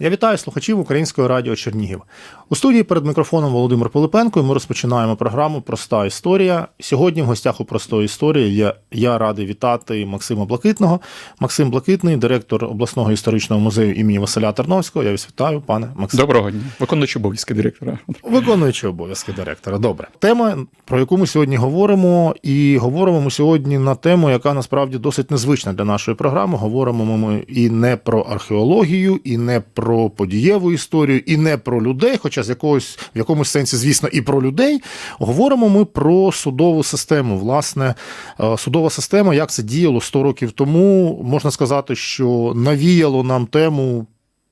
Я вітаю слухачів Українського радіо Чернігів. У студії перед мікрофоном Володимир Пилипенко. і Ми розпочинаємо програму Проста історія. Сьогодні в гостях у простої історії я, я радий вітати Максима Блакитного. Максим Блакитний, директор обласного історичного музею імені Василя Терновського. Я вас вітаю, пане Максим. Доброго дня. Виконуючий обов'язки директора. Виконуючий обов'язки директора. Добре. Тема, про яку ми сьогодні говоримо, і говоримо ми сьогодні на тему, яка насправді досить незвична для нашої програми. Говоримо ми і не про археологію, і не про подієву історію, і не про людей, хоча з якогось в якомусь сенсі, звісно, і про людей. Говоримо ми про судову систему. Власне, е, судова система, як це діяло 100 років тому, можна сказати, що навіяло нам тему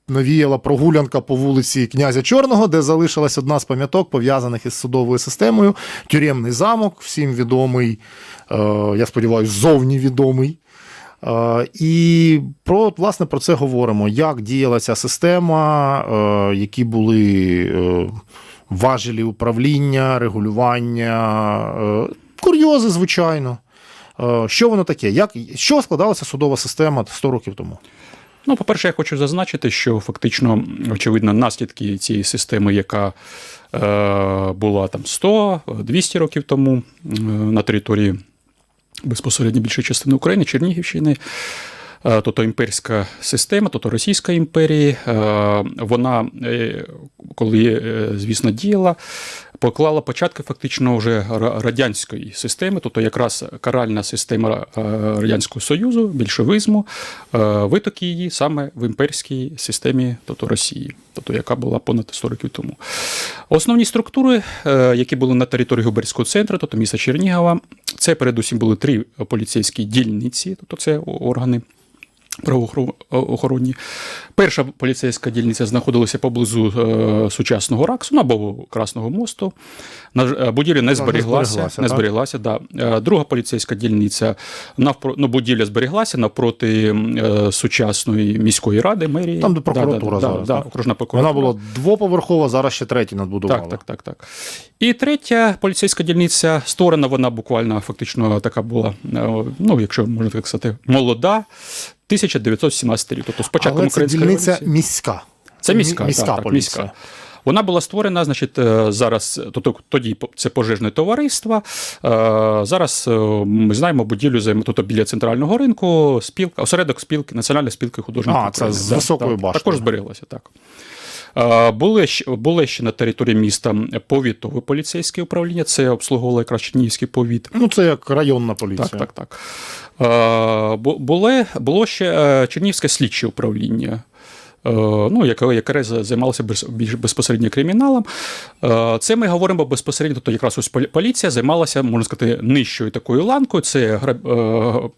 навіяла прогулянка по вулиці князя Чорного, де залишилась одна з пам'яток, пов'язаних із судовою системою. Тюремний замок, всім відомий, е, я сподіваюся, зовні відомий. Е, І про власне про це говоримо. Як діяла ця система, е, які були е, важелі управління, регулювання, курйози, звичайно. Що воно таке? Як, що складалася судова система 100 років тому? Ну, по-перше, я хочу зазначити, що фактично, очевидно, наслідки цієї системи, яка е, була там 100-200 років тому е, на території безпосередньо більшої частини України, Чернігівщини. е, Тобто імперська система, тобто Російська імперія, е, вона, е, коли, звісно, діяла, поклала початки фактично вже ра- радянської системи, тобто якраз каральна система е, Радянського Союзу, більшовизму, е, виток її саме в імперській системі, тобто Росії, тобто яка була понад 100 років тому. Основні структури, е, які були на території губернського центру, тобто міста Чернігова, це передусім були три поліцейські дільниці, тобто це органи правоохоронні. Перша поліцейська дільниця знаходилася поблизу е, сучасного Раксу або Красного мосту. На е, будівля не зберіглася. Не зберіглася, да. Е, Друга поліцейська дільниця навпро... ну, будівля зберіглася навпроти е, сучасної міської ради, мерії. Там, де прокуратура да, да, зараз, Да, так? окружна прокуратура. Вона була двоповерхова, зараз ще третій надбудувала. Так, так, так, так. І третя поліцейська дільниця створена, вона буквально фактично така була, е, ну, якщо можна так сказати, молода. 1917 рік. Тобто спочатку Але це дільниця революції. міська. Це міська, міська так, так, міська. Вона була створена, значить, е, зараз, тобто тоді це пожежне товариство. Е, Зараз е, ми знаємо будівлю займ- тобто біля центрального ринку, спілка, осередок спілки, Національної спілки художників. А, це України. з Да, високою баштою. Також збереглося, так. Були, ще- були ще на території міста повітове поліцейське управління, це обслуговувало якраз Чернігівський повіт. Ну, це як районна поліція. Так, так, так. Е, бу- Було, ще е, Чернігівське слідче управління. е, Ну, яке, яке займалося більш безпосередньо криміналом. Це ми говоримо безпосередньо, тобто якраз ось поліція займалася, можна сказати, нижчою такою ланкою. Це граб-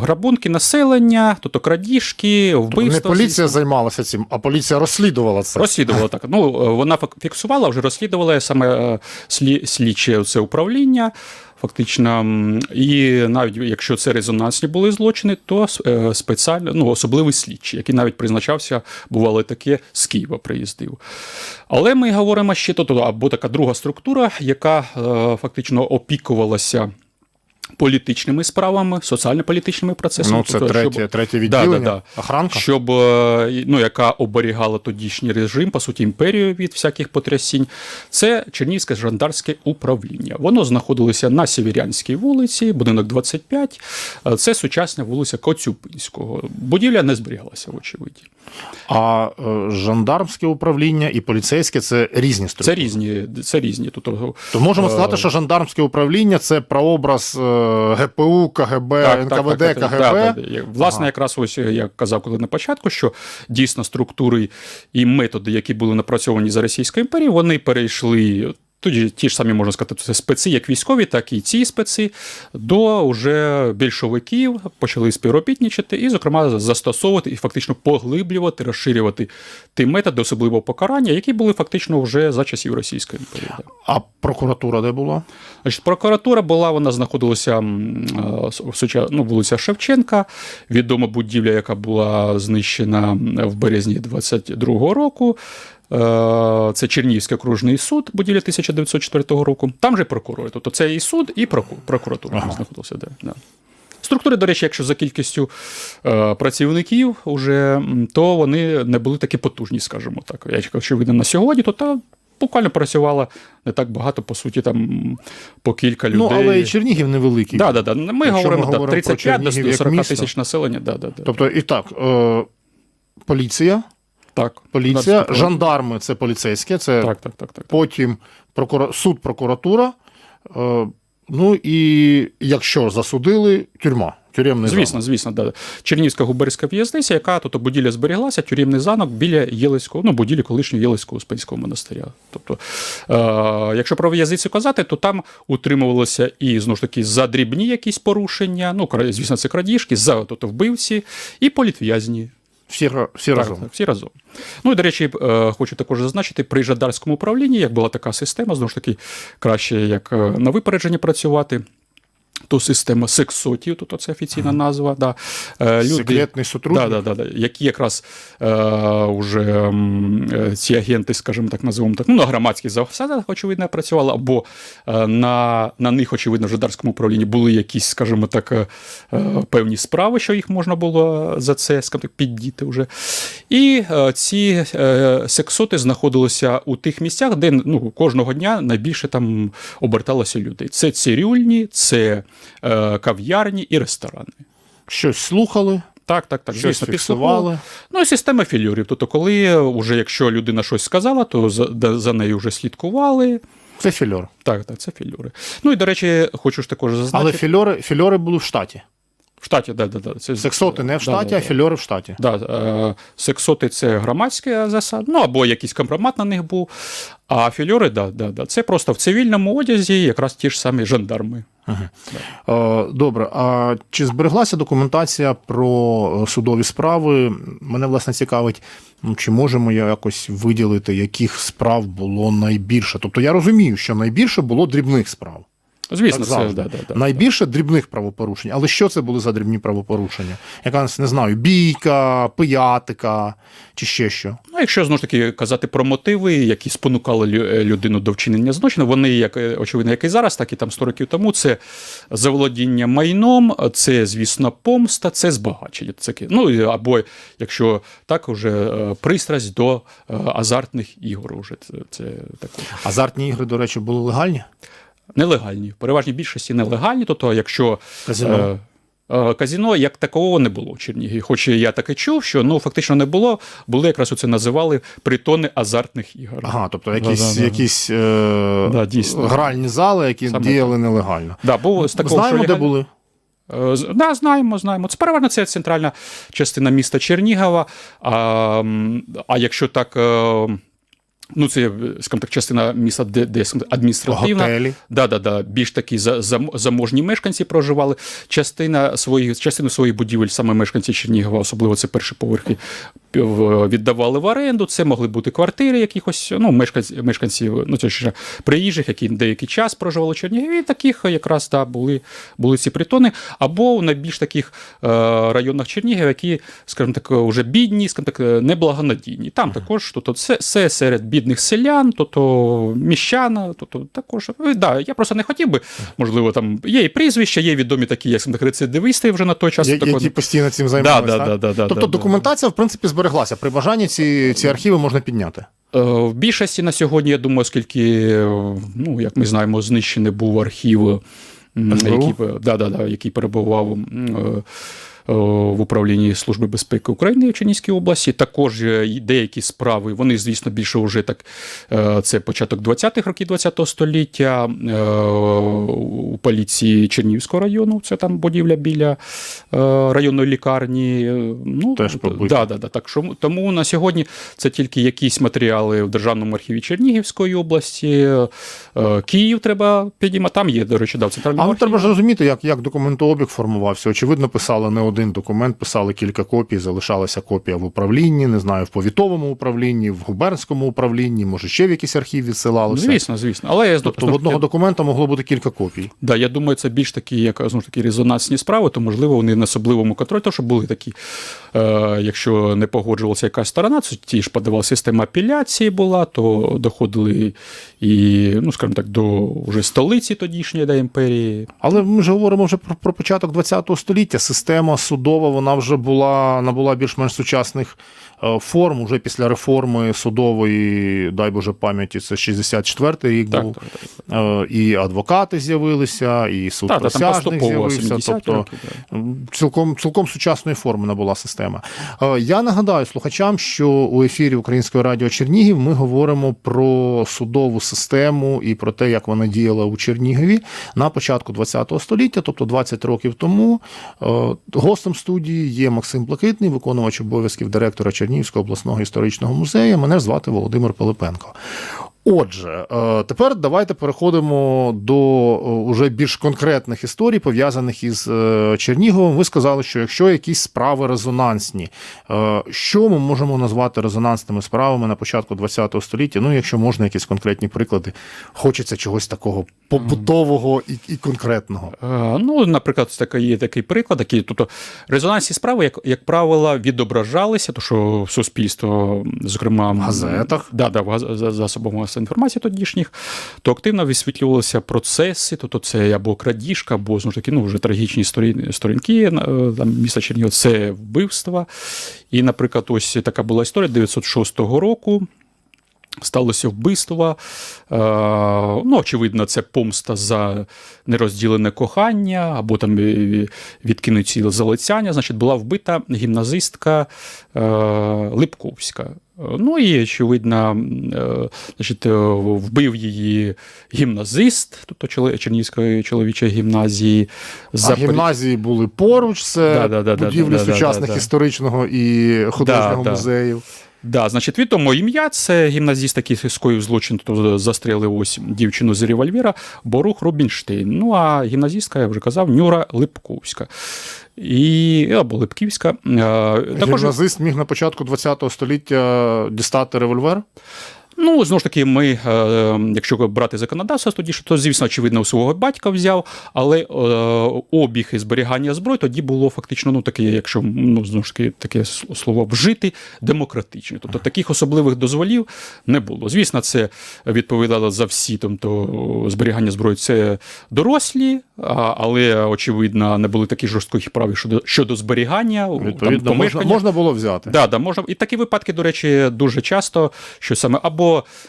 грабунки населення, тобто крадіжки, вбивства. Не поліція займалася цим, а поліція розслідувала це. Розслідувала так. Ну, вона фіксувала, вже розслідувала саме слідче це управління. Фактично, і навіть якщо це резонансні були злочини, то е, спеціально, ну, особливий слідчий, який навіть призначався, бувало таке, з Києва приїздив. Але ми говоримо ще то або така друга структура, яка е, фактично опікувалася політичними справами, соціально-політичними процесами. Ну, це Тобто, третє, щоб- третє відділення. да, да. Охранка. щоб е, ну, яка оберігала тодішній режим, по суті, імперію від всяких потрясінь. Це Чернігівське жандарське управління. Воно знаходилося на Сєвєрянській вулиці, будинок 25. Е, Це сучасна вулиця Коцюбинського. Будівля не зберігалася, вочевидь. А е, жандармське управління і поліцейське це різні Це різні, це різні. Тобто, То можемо сказати, що жандармське управління це прообраз ГПУ, КГБ, НКВД, КГБ. да, да, да. Я- Власне, Ага. якраз ось я казав коли на початку, що дійсно структури і методи, які були напрацьовані за Російською імперією, вони перейшли. Тоді ті ж самі можна сказати, це специ, як військові, так і ці специ, до уже більшовиків почали співробітничати і, зокрема, застосовувати і фактично поглиблювати, розширювати ті методи особливого покарання, які були фактично вже за часів Російської імперії. А прокуратура де була? Значить, прокуратура була, вона знаходилася е, в ну, вулиця Шевченка, відома будівля, яка була знищена в березні 22-го року. Е, Це Чернігівський окружний суд, будівля 1904 року. Там же прокурори. Тобто це і суд, і проку- прокуратура Ага. знаходилася. Да, да. Структури, до речі, якщо за кількістю е, працівників, уже, то вони не були такі потужні, скажімо так. Якщо видно на сьогодні, то та буквально працювало не так багато, по суті, там по кілька людей. Ну, але і Чернігів невеликий. Да, да, да. Ми Якщо говоримо, ми говоримо про 35 до 40 місто. тисяч населення. Да, да, да. Тобто, і так, е, поліція, так, поліція, жандарми це поліцейське, це Так, так, так, так. потім прокура... суд, прокуратура. Е, ну і якщо засудили, тюрма, тюремний Звісно, замок. звісно, да. Чернігівська губерська в'язниця, яка тут будівля зберіглася, тюремний занок біля Єлицького, ну, будівлі колишнього Єлицького Успенського монастиря. Тобто, е, якщо про в'язницю казати, то там утримувалося і знову ж таки за дрібні якісь порушення, ну, звісно, це крадіжки, за тобто, вбивці і політв'язні. Всі, всі Так, разом. так, всі разом. Ну і до речі, е, хочу також зазначити, при Жадарському управлінні, як була така система, знову ж таки, краще як е, на випередження працювати. То система сексотів, тут це офіційна назва. Да. Е, Секретний сотрудник. Да, да, да, да, які якраз е, уже е, ці агенти, скажімо так, називаємо так, ну, на громадських засадах, очевидно, працювали, або е, на, на них, очевидно, в Жадарському управлінні були якісь, скажімо так, е, е, певні справи, що їх можна було за це скажімо так, піддіти вже. І е, ці е, сексоти знаходилися у тих місцях, де ну, кожного дня найбільше там оберталося людей. Це цирюльні, це кав'ярні і ресторани. Щось слухали, Так, так, так. щось звісно, фіксували. підслуховували. Ну і система фільорів. Тобто, коли уже якщо людина щось сказала, то за, за нею вже слідкували. Це фільор. Так, так, це фільори. Ну і до речі, хочу ж також Але фільори, фільори були в штаті. Штаті, да, да, да. Це, Сексоти не в штаті, да, а да. фільори в штаті. Да, е, сексоти це громадська засада, ну або якийсь компромат на них був. А фільори, да, да, да, це просто в цивільному одязі, якраз ті ж самі жандарми. Е, Добре, а чи збереглася документація про е, судові справи? Мене власне цікавить, ну, чи можемо я якось виділити, яких справ було найбільше? Тобто я розумію, що найбільше було дрібних справ. Звісно, Так це завжди. да, да, да. найбільше дрібних правопорушень. Але що це були за дрібні правопорушення? Якась, не знаю, бійка, пиятика чи ще що? Ну, якщо знову ж таки казати про мотиви, які спонукали е, людину до вчинення злочину, вони, як е, очевидно, як і зараз, так і там 100 років тому, це заволодіння майном, це, звісно, помста, це збагачення. Це, ну, або, якщо так, уже е, пристрасть до азартних ігор. Уже це, це таке. Азартні ігри, до речі, були легальні? Нелегальні, в переважній більшості нелегальні, тобто, якщо Казино. Е, е, Казіно як такого не було в Чернігові. Хоч я таки чув, що ну фактично не було. Були якраз оце називали притони азартних ігор. Ага, тобто якісь, Да-да-да. якісь е, Да, дійсно. гральні зали, які Саме діяли нелегально. Да, бо з такого, Знаємо, що де були. Е, Да, знаємо, знаємо. Це переважно це центральна частина міста Чернігова. А, а якщо так. Е, Ну, це, скажімо так, частина міста, де, де адміністративна. Готелі. Да, да, да. Більш такі за, заможні мешканці проживали. Частина своїх, частину своїх будівель саме мешканці Чернігова, особливо це перші поверхи, віддавали в оренду. Це могли бути квартири якихось ну, мешканців, ну, це ж приїжджих, які деякий час проживали в Чернігові. Таких якраз да, були, були ці притони. Або в найбільш таких е, районах Чернігова, які, скажімо так, вже бідні, скажімо так, неблагонадійні. Там також тобто, це, це серед бідних селян, тобто міщан, тобто також. е, Да, я просто не хотів би, можливо, там є і прізвища, є відомі такі, як скажімо так, рецидивисти вже на той час. Я- такого- які постійно цим Да, займалися. да, да, да, да, тобто да, документація, в принципі, збереглася. При бажанні ці, ці архіви можна підняти. Е, В більшості на сьогодні, я думаю, оскільки, ну, як ми знаємо, знищений був архів, який, да, да, да, який перебував е, в управлінні Служби безпеки України в Чернігівській області. Також е, деякі справи, вони, звісно, більше вже так, е, це початок 20-х років 20-го століття е, у поліції Чернігівського району, це там будівля біля е, районної лікарні. е, Ну, Теж да, да, да, так що тому на сьогодні це тільки якісь матеріали в Державному архіві Чернігівської області. е, Київ треба підіймати. Там є, до речі, да, в центральному Але архіві. треба ж розуміти, як, як документообіг формувався. Очевидно, писали не один документ писали кілька копій, залишалася копія в управлінні, не знаю, в повітовому управлінні, в губернському управлінні, може ще в якийсь архів відсилалося. Звісно, звісно. Але я Тобто в одного документа могло бути кілька копій. Да, я думаю, це більш такі, як знову ж таки, резонансні справи, то можливо вони на особливому контролі, то що були такі, е, якщо не погоджувалася якась сторона, це ті ж подавала система апеляції була, то доходили і, ну скажімо так, до вже столиці тодішньої да, імперії. Але ми ж говоримо вже про, про початок ХХ століття. Система судова вона вже була набула більш-менш сучасних форм. Уже після реформи судової, дай Боже пам'яті, це 64-й рік Так, був. так, так. Е, І адвокати з'явилися, і суд Так, присяжних з'явився. Тобто років. да. цілком, цілком сучасної форми набула система. Е, Я нагадаю слухачам, що у ефірі Українського радіо Чернігів ми говоримо про судову систему і про те, як вона діяла у Чернігові на початку ХХ століття, тобто 20 років тому. Е, Гостем студії є Максим Блакитний, виконувач обов'язків директора Чернігівського обласного історичного музею. Мене звати Володимир Пилипенко. Отже, е, тепер давайте переходимо до е, уже більш конкретних історій, пов'язаних із е, Черніговом. Ви сказали, що якщо якісь справи резонансні, що ми можемо назвати резонансними справами на початку ХХ століття? Ну, якщо можна, якісь конкретні приклади, хочеться чогось такого побутового і, і конкретного. Ну, наприклад, такий, є такий приклад, який, тобто резонансні справи, як, як правило, відображалися, то що суспільство, зокрема В газетах. да, да, в засобах масової інформації тодішніх, то активно висвітлювалися процеси, тобто це або крадіжка, або знову ж таки, ну, вже трагічні сторін- сторінки е, там, міста Чернігів, це вбивства. І, наприклад, ось така була історія 906 року. Сталося вбивство. Е, ну, очевидно, це помста за нерозділене кохання або там е, відкинуті залицяння. Значить, була вбита гімназистка Липковська. Ну і очевидно, е, значить, е, вбив її гімназист, тобто Чернігівської чоловічої гімназії. А гімназії були поруч, це Да-да-да-да-да-да-да-да. будівлі сучасних історичного і художнього Да, да. музеїв. Да, значить, відомо ім'я це гімназіст, який скоїв злочин, то застрелив ось дівчину з револьвера Борух Рубінштейн. Ну а гімназістка, я вже казав, Нюра Липковська. І, або Липківська. Е, Також, Гімназист міг на початку ХХ століття дістати револьвер. Ну, знову ж таки, ми, е, якщо брати законодавство, тоді то, звісно, очевидно, у свого батька взяв, але е, обіг і зберігання зброї тоді було фактично, ну, таке, якщо ну, знову ж таки таке слово вжити, демократичне. Тобто таких особливих дозволів не було. Звісно, це відповідало за всі, тобто зберігання зброї це дорослі, але очевидно не були такі жорстокі правил щодо, щодо зберігання. там, можна, можна було взяти. Да, да, можна. І такі випадки, до речі, дуже часто, що саме або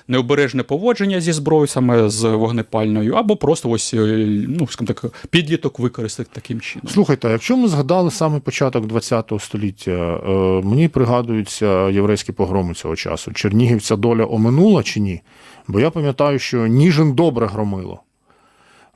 необережне поводження зі зброєю, саме з вогнепальною, або просто ось, е, ну, скажімо так, підліток використати таким чином. Слухайте, якщо ми згадали саме початок ХХ століття, е, мені пригадуються єврейські погроми цього часу. Чернігівця доля оминула чи ні? Бо я пам'ятаю, що Ніжин добре громило.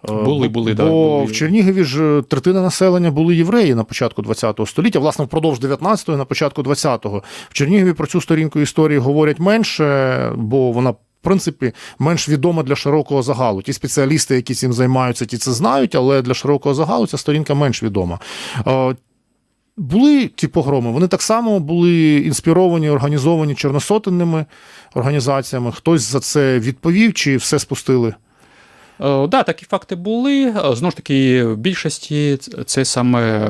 Е, Були, були, бо да, були. в Чернігові ж третина населення були євреї на початку ХХ століття, власне, впродовж 19-го і на початку 20-го. В Чернігові про цю сторінку історії говорять менше, бо вона. В принципі, менш відома для широкого загалу. Ті спеціалісти, які цим займаються, ті це знають, але для широкого загалу ця сторінка менш відома. Е, Були ті погроми, вони так само були інспіровані, організовані чорносотенними організаціями. Хтось за це відповів чи все спустили? Е, Да, такі факти були. Е, Знову ж таки, в більшості це саме,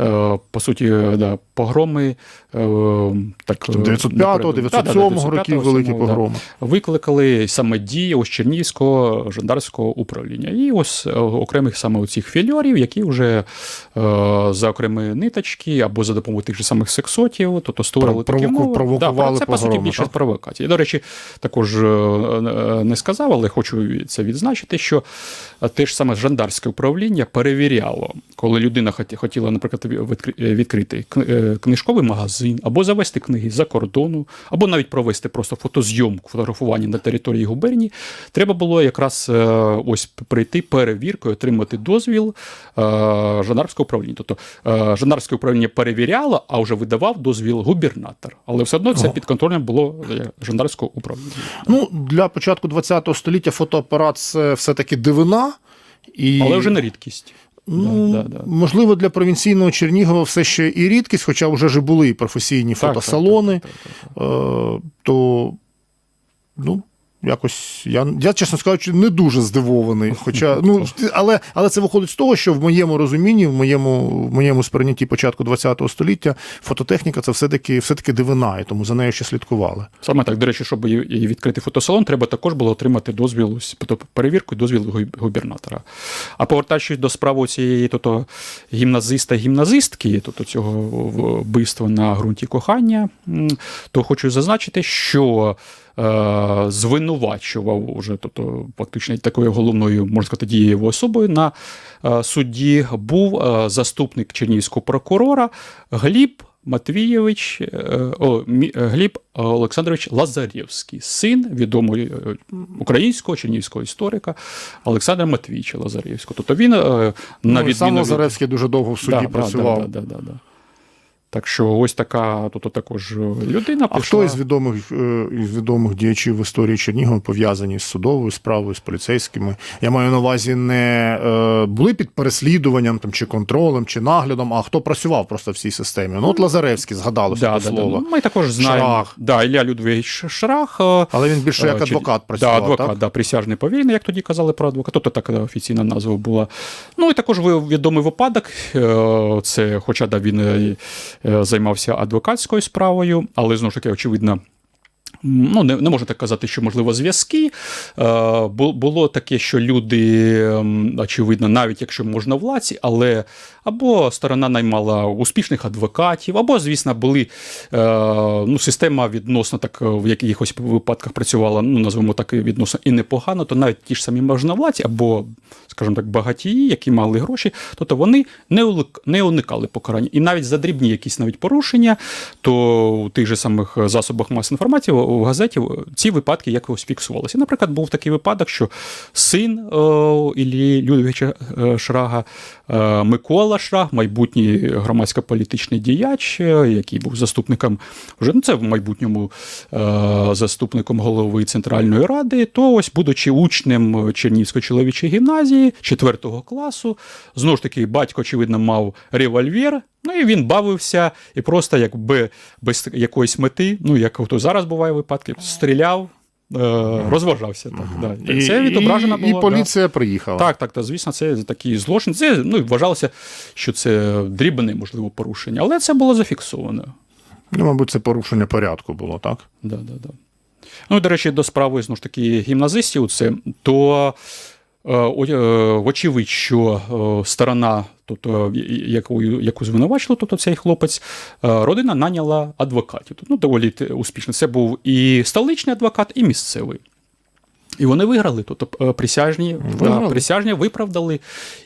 е, по суті, да, погроми. Е, Так, 905-го, 907-го років великі самого, да. погроми. викликали саме дії ось Чернігівського жандарського управління. І ось е, окремих саме оцих фільорів, які вже е, за окремі ниточки або за допомогою тих же самих сексотів, тобто створили такі умови. провокували це, по суті, більше так? провокації. До речі, також е, е, не сказав, але хочу це відзначити, що те ж саме жандарське управління перевіряло, коли людина хотіла, наприклад, відкрити е, книжковий магазин, або завести книги за кордону, або навіть провести просто фотозйомку, фотографування на території губернії, треба було якраз е, ось прийти перевіркою, отримати дозвіл е, жандарського управління. Тобто е, управління перевіряло, а вже видавав дозвіл губернатор. Але все одно це під контролем було жандарського управління. Ну, для початку ХХ століття фотоапарат це все-таки дивина. І... Але вже не рідкість. Ну, Да, да, да. можливо, для провінційного Чернігова все ще і рідкість, хоча вже ж були і професійні Так, фотосалони, так, так, так, так. так. то ну. Якось я, я, чесно скажучи, не дуже здивований. Хоча, ну, але, але це виходить з того, що в моєму розумінні, в моєму, в моєму сприйнятті початку ХХ століття фототехніка це все-таки все-таки дивина, і тому за нею ще слідкували. Саме так, до речі, щоб і відкрити фотосалон, треба також було отримати дозвіл, тобто перевірку і дозвіл гу- губернатора. А повертаючись до справи цієї тобто, гімназиста гімназистки, тобто цього вбивства на ґрунті кохання, то хочу зазначити, що звинувачував уже, тобто, фактично такою головною, можна сказати, дієвою особою на е, судді був е, заступник чернігівського прокурора Гліб Матвійович е, о, е, Гліб Олександрович Лазарєвський, син відомого е, українського чернігівського історика Олександра Матвійовича Лазарєвського. Тобто він е, на ну, сам відміну від- Лазаревський дуже довго в суді Да, да, працював. Да, да, да, да. Так що ось така тобто, також людина А хто із відомих е, із відомих діячів в історії Чернігова пов'язані з судовою справою, з поліцейськими? Я маю на увазі не е, були під переслідуванням там чи контролем, чи наглядом, а хто працював просто в цій системі. Ну, от Лазаревський згадалося да, да, да. Ну, Ми також знаємо. Шрах. Да, Ілля Людвігович Шрах. е, Але він більше як Е, чи- адвокат працював. Да, адвокат, так? да, присяжний повільний, як тоді казали про адвоката. Тобто така офіційна назва була. Ну і також відомий випадок. е, Це, хоча да, він е, е, займався адвокатською справою, але знову ж таки, очевидно. Ну, не, не можна так казати, що можливо зв'язки. Е, було таке, що люди, очевидно, навіть якщо можна владці, але або сторона наймала успішних адвокатів, або, звісно, були е, ну, система відносно так е, в якихось випадках працювала, ну назвемо так відносно і непогано, то навіть ті ж самі можновладці, або, скажімо так, багатії, які мали гроші, тобто вони не уникали покарання. І навіть за дрібні якісь навіть порушення, то у тих же самих засобах масової інформації в газеті ці випадки якось фіксувалися. Наприклад, був такий випадок, що син е, Іллі Людвіча е, Шрага, е, Микола Шраг, майбутній громадсько-політичний діяч, е, який був заступником вже ну це в майбутньому е, заступником голови Центральної ради, то ось, будучи учнем Чернівської чоловічої гімназії 4 класу, знову ж таки, батько, очевидно, мав револьвер. Ну і він бавився і просто якби без якоїсь мети, ну як то зараз буває випадки, стріляв, е, розважався. Так, да. І, це відображено і, було. і да. поліція приїхала. Так, так, так, звісно, це такий злочин. Це ну, вважалося, що це дрібне, можливо, порушення, але це було зафіксовано. Ну, мабуть, це порушення порядку було, так? Да, да, да. Ну, і, до речі, до справи знову ж таки гімназистів, це то вочевидь, що е, сторона, тобто, яку, яку звинувачили, тобто цей хлопець, е, родина наняла адвокатів. Ну, доволі успішно. Це був і столичний адвокат, і місцевий. І вони виграли, тобто е, присяжні, да, присяжні виправдали.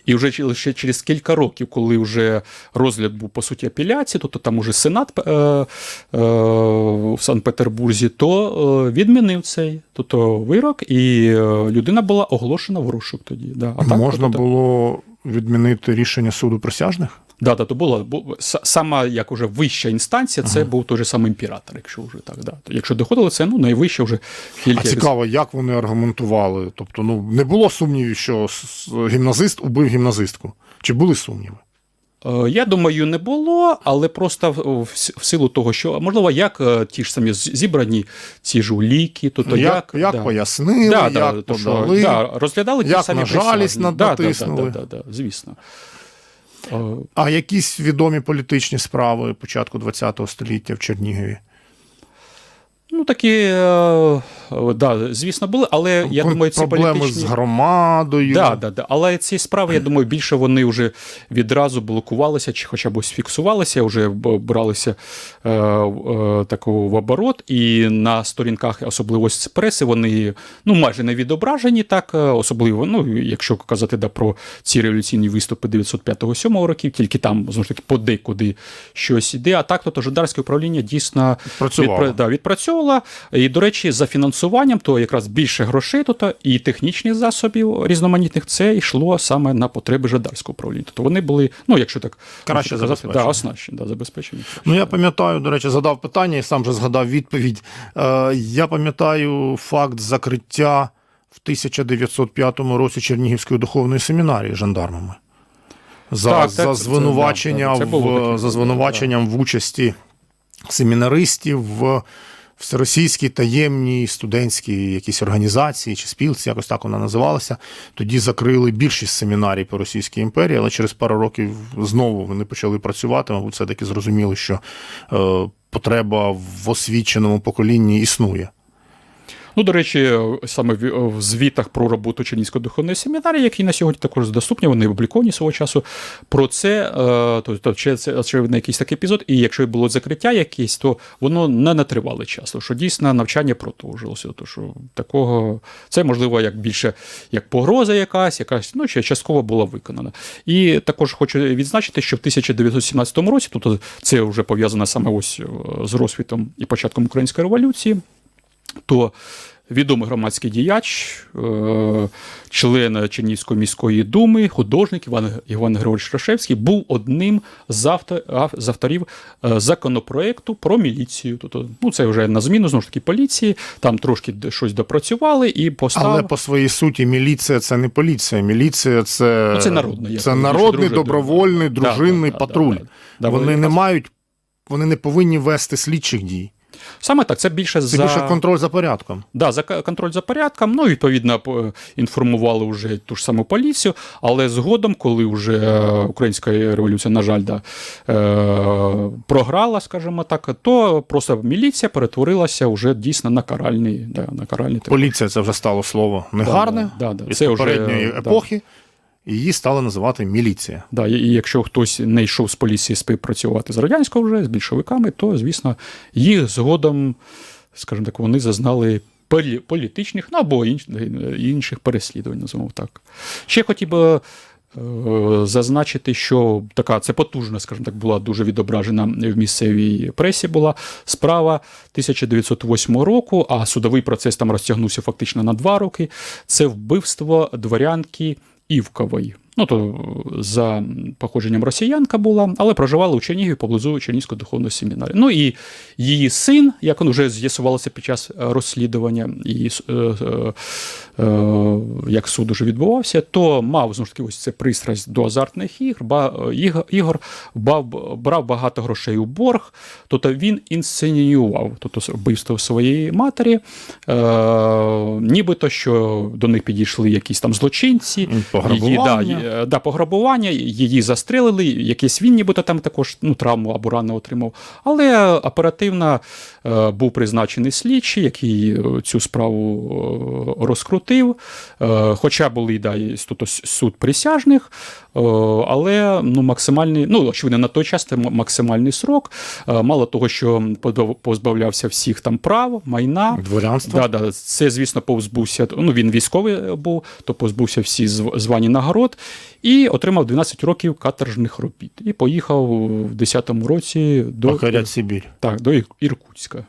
І вже лише через кілька років, коли вже розгляд був по суті апеляції, тобто там уже Сенат е, е, в Санкт-Петербурзі, то е, відмінив цей тобто, вирок, і е, людина була оголошена в розшук тоді. Да. А так, Можна тобто, було відмінити рішення суду присяжних? Да, да, то було, бу- сама як уже вища інстанція, це був той же самий імператор, якщо вже так. Да. То Якщо доходило, це ну, найвища вже А цікаво, як вони аргументували? Тобто, ну не було сумнівів, що гімназист убив гімназистку. Чи були сумніви? Е, Я думаю, не було, але просто в, силу того, що можливо, як е, ті ж самі зібрані ці ж уліки, тобто як як да. пояснили, Да, як да, то, що, да, розглядали ті як самі на жалість над- да, да. Да, да, да, да, звісно. А якісь відомі політичні справи початку ХХ століття в Чернігові? Ну, такі, е, да, звісно, були, але я думаю, ці проблеми політичні... з громадою. Да, да, да. Але ці справи, я думаю, більше вони вже відразу блокувалися, чи хоча б ось фіксувалися, вже б- бралися е, е, такого в оборот, і на сторінках, особливо з преси, вони ну, майже не відображені, так, е, особливо, ну, якщо казати да, про ці революційні виступи 905-7 років, тільки там, знову ж таки, подекуди щось іде. А так, то Жодарське управління дійсно Працювало. відпра- да, відпрацьовувала. І, до речі, за фінансуванням, то якраз більше грошей тут і технічних засобів різноманітних це йшло саме на потреби Жадарського управління. Тобто вони були, ну якщо так Краще казати, да, оснащені, да, забезпечені. Ну, я пам'ятаю, до речі, задав питання і сам же згадав відповідь. Е, я пам'ятаю факт закриття в 1905 році Чернігівської духовної семінарії жандармами. за, Так, так, за це- звинувачення це- це в таке, за звинуваченням в участі семінаристів в всеросійській таємній студентській якійсь організації чи спілці, якось так вона називалася. Тоді закрили більшість семінарій по Російській імперії, але через пару років знову вони почали працювати. Мабуть, все-таки зрозуміли, що е, потреба в освіченому поколінні існує. Ну, до речі, саме в в звітах про роботу Чернігівської духовної семінарії, які на сьогодні також доступні, вони опубліковані свого часу. Про це, е, тобто, очевидно якийсь такий епізод, і якщо було закриття якесь, то воно не на тривалий час. Тому що дійсно навчання продовжилося. То що такого це можливо як більше як погроза якась, якась ну ще частково була виконана. І також хочу відзначити, що в 1917 році, тобто це вже пов'язано саме ось е, з розквітом і початком української революції то відомий громадський діяч, е, член Чернігівської міської думи, художник Іван, Іван Григорович Рашевський був одним з, авто, з авторів е, законопроекту про міліцію. Тобто, ну, це вже на зміну знову ж таки поліції, там трошки щось допрацювали і поставили. Але по своїй суті, міліція це не поліція. Міліція це, Ну, це народна, це народний, добровольний, Да, дружинний да, да, патруль. да, да. Вони вони не якраз- мають, вони не повинні вести слідчих дій. Саме так, це більше Це за більше контроль за порядком. Да, за контроль за порядком. Ну, відповідно, інформували вже ту ж саму поліцію. Але згодом, коли вже е, українська революція, на жаль, да, е, програла, скажімо так, то просто міліція перетворилася вже дійсно на каральний, да, на каральний. Поліція це вже стало слово негарне да, да, да. із Це вже, попередньої да. Її стали називати міліція. Да, і і якщо хтось не йшов з поліції співпрацювати з радянською вже, з більшовиками, то, звісно, їх згодом, скажімо так, вони зазнали політичних ну, або інших переслідувань, називаємо так. Ще хотів би е, зазначити, що така це потужна, скажімо так, була дуже відображена в місцевій пресі була справа 1908 року, а судовий процес там розтягнувся фактично на два роки. Це вбивство дворянки Івкової. Ну, то за походженням росіянка була, але проживала у Чернігові поблизу Чернігської духовної семінарії. Ну і її син, як він вже з'ясувалося під час е, розслідування, і е, е, е, як суд уже відбувався, то мав знову ж таки ось це пристрасть до азартних ігор, ба, ігор бав, брав багато грошей у борг. Тобто він інсценював тобто вбивство своєї матері, е, нібито що до них підійшли якісь там злочинці. Її, да, е, да, пограбування, її застрелили, якийсь він нібито там також ну, травму або рану отримав. Але оперативно е, був призначений слідчий, який е, цю справу е, розкрутив. Е, хоча були да, тут суд присяжних, е, але ну, максимальний, ну, очевидно, на той час це максимальний срок. Е, мало того, що позбавлявся всіх там прав, майна. Дворянство. Да, да, це, звісно, повзбувся. Ну, він військовий був, то позбувся всі зв- звані нагород і отримав 12 років каторжних робіт. І поїхав в 10-му році до, Сибір. так, до Іркутська.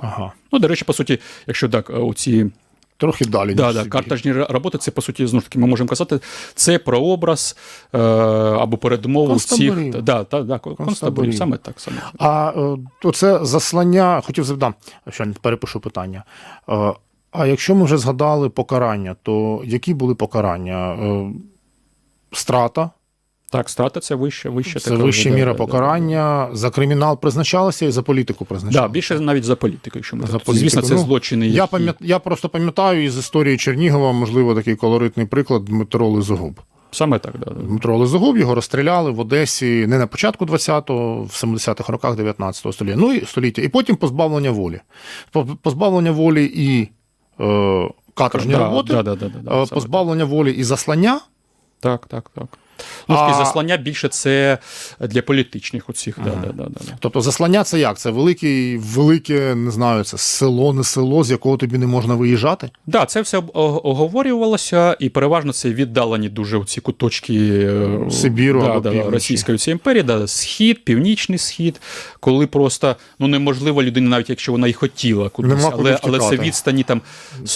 Ага. Ну, до речі, по суті, якщо так, оці Трохи далі. да, да, картажні роботи, це по суті знову ж таки ми можемо казати, це прообраз е, або Концтаборів. всіх да, да, да. Концтаборів. Саме так саме. А е, оце заслання, хотів задам, ще не перепишу питання. Е, А якщо ми вже згадали покарання, то які були покарання? Страта, Так, страта це вище, вище це таке вища вже, міра да, да, покарання. За кримінал призначалося і за політику Да, більше навіть за політику, якщо ми За політику. Звісно, це Ну, злочини. Я, які- пам'ят... я просто пам'ятаю із історії Чернігова, можливо, такий колоритний приклад Дмитро Лизогуб. Саме так, да. Дмитро Лизогуб його розстріляли в Одесі не на початку 20-го, в 70-х роках 19-го століття. Ну і століття. І потім позбавлення волі. Позбавлення волі і е, каторжні Да, роботи, да, да, да, да, да, е, позбавлення волі і заслання. Так, так, так. Ну, А- заслання більше це для політичних оцих. Да, да, да, да, да. Тобто заслання це як? Це великий, велике, не знаю, це село, не село, з якого тобі не можна виїжджати. Да, це все оговорювалося, і переважно це віддалені дуже ці куточки е, Сибіру да, або да. Російської цієї імперії, да, схід, північний схід, коли просто ну неможливо людині, навіть якщо вона і хотіла кудись, Нема куди але, але це відстані там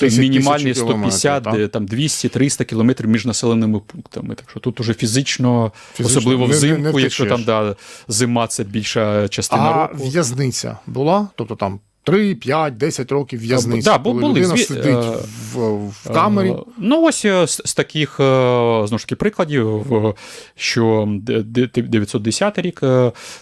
мінімальні 150, там 200-300 кілометрів між населеними пунктами. Так що тут уже фізично, Фізично особливо не- не- взимку, не якщо там да, зима це більша частина А року. в'язниця була? Тобто там 3, 5, 10 років в'язниці. Да, коли були людина зві- сидить е, в, в камері. Е, Ну, ось е, з, з таких знову ж таки прикладів, що де- де- 910 рік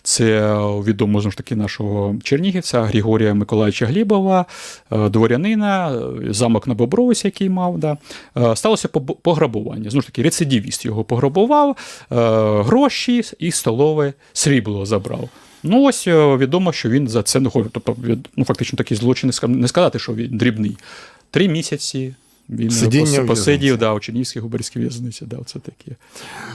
це відомо знову ж таки нашого чернігівця Григорія Миколаївича Глібова, дворянина, замок на Бобровиці, який мав. Да. Сталося пограбування. Знову ж таки, рецидивіст його пограбував, гроші і столове срібло забрав. Ну, ось е, відомо, що він за це не хоче. Тобто, ну, фактично, такий злочин не сказати, що він дрібний. Три місяці він Сидіння посидів да, у Чернігівській губернській в'язниці. Да, це таке.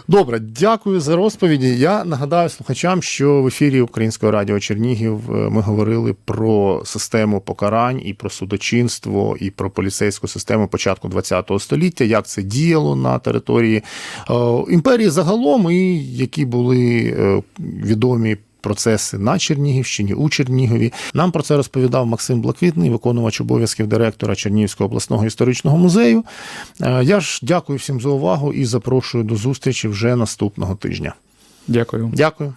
Добре, дякую за розповіді. Я нагадаю слухачам, що в ефірі Українського радіо Чернігів е, ми говорили про систему покарань і про судочинство, і про поліцейську систему початку ХХ століття, як це діяло на території е, імперії загалом, і які були відомі. Процеси на Чернігівщині у Чернігові нам про це розповідав Максим Блакитний, виконувач обов'язків директора Чернігівського обласного історичного музею. Е, Я ж дякую всім за увагу і запрошую до зустрічі вже наступного тижня. Дякую. Дякую.